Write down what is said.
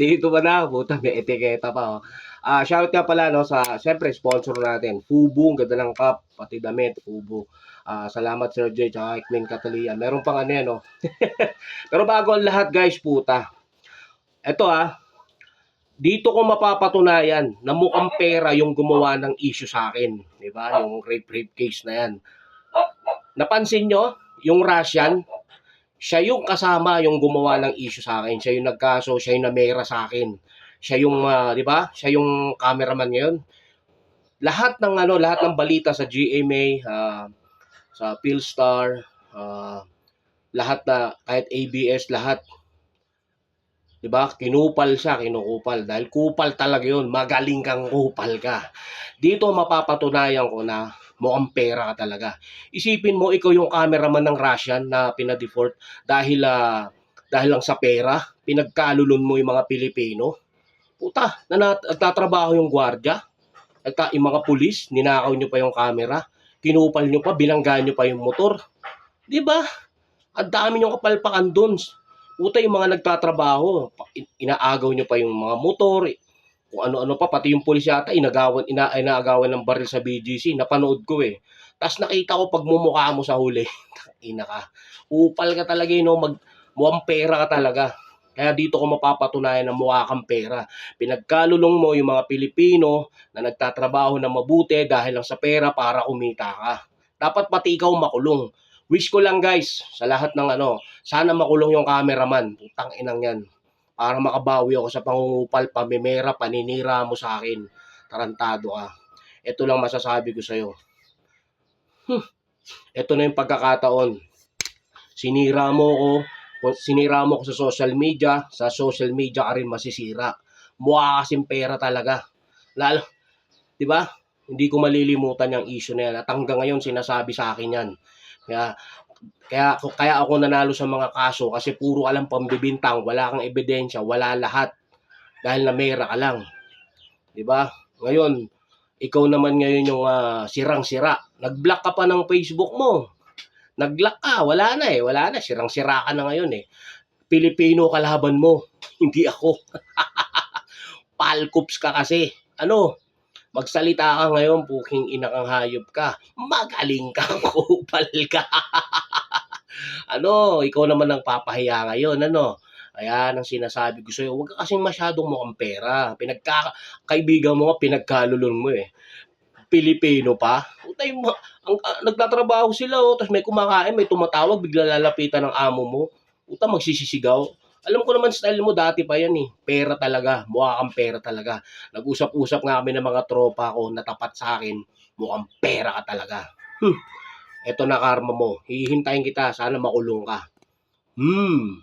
Dito ba na? Puta, may etiketa pa, oh. Ah, shoutout nga pala, no, sa, syempre, sponsor natin. Fubu, ang ganda ng cup, pati damit, Fubu. Ah, salamat, Sir J, tsaka Ekmin Catalia. Meron pang ano yan, no. Pero bago ang lahat, guys, puta. Ito, ah. Dito ko mapapatunayan na mukhang pera yung gumawa ng issue sa akin. Di ba? Yung rape-rape case na yan. Napansin nyo, yung Russian, siya yung kasama yung gumawa ng issue sa akin. Siya yung nagkaso, siya yung namera sa akin. Siya yung, ah, di ba? Siya yung cameraman ngayon. Lahat ng ano, lahat ng balita sa GMA, ah, sa Philstar, ah, lahat na kahit ABS, lahat 'di ba? Kinupal siya, kinukupal dahil kupal talaga 'yun. Magaling kang kupal ka. Dito mapapatunayan ko na mukhang pera talaga. Isipin mo ikaw yung cameraman ng Russian na pinadeport dahil ah, dahil lang sa pera, pinagkalulon mo yung mga Pilipino. Puta, na nagtatrabaho yung gwardiya, nagta yung mga pulis, ninakaw nyo pa yung camera, kinupal nyo pa, binanggaan nyo pa yung motor. 'Di ba? Ang dami nyo kapalpakan doon. Puta yung mga nagtatrabaho, inaagaw nyo pa yung mga motor, kung ano-ano pa, pati yung pulis yata, inagawan, ina, inaagawan ng baril sa BGC, napanood ko eh. Tapos nakita ko pag mumukha mo sa huli, ina ka, upal ka talaga, no? mag, mukhang pera ka talaga. Kaya dito ko mapapatunayan na mukha kang pera. Pinagkalulong mo yung mga Pilipino na nagtatrabaho na mabuti dahil lang sa pera para kumita ka. Dapat pati ikaw makulong. Wish ko lang guys, sa lahat ng ano, sana makulong yung cameraman. Putang inang yan. Para makabawi ako sa pangungupal, pamimera, paninira mo sa akin. Tarantado ka. Ito lang masasabi ko sa'yo. Hmm. Ito na yung pagkakataon. Sinira mo ko, sinira mo ko sa social media, sa social media ka rin masisira. Mukha kasing pera talaga. Lalo, di ba? Hindi ko malilimutan yung issue na yan. At hanggang ngayon sinasabi sa akin yan. Kaya kaya kaya ako nanalo sa mga kaso kasi puro alam pambibintang, wala kang ebidensya, wala lahat. Dahil namera ka lang. 'Di ba? Ngayon, ikaw naman ngayon yung ah, sirang-sira. Nag-block ka pa ng Facebook mo. Nag-block ka, wala na eh, wala na, sirang-sira ka na ngayon eh. Pilipino kalaban mo, hindi ako. Palkops ka kasi. Ano? Magsalita ka ngayon, puking ina kang hayop ka. Magaling kang kupal ka. Ano, ikaw naman ang papahiya ngayon, ano? Ayan ang sinasabi ko sa'yo. Huwag ka kasing masyadong mukhang pera. Pinagka, kaibigan mo nga, pinagkalulon mo eh. Pilipino pa. Utay mo, ang, ah, nagtatrabaho sila oh, tapos may kumakain, may tumatawag, bigla lalapitan ng amo mo. Uta magsisisigaw. Alam ko naman style mo dati pa yan eh. Pera talaga. Mukha kang pera talaga. Nag-usap-usap nga kami ng mga tropa ko na tapat sa akin. Mukhang pera ka talaga. Hmm. Ito na karma mo. Hihintayin kita. Sana makulong ka. Hmm.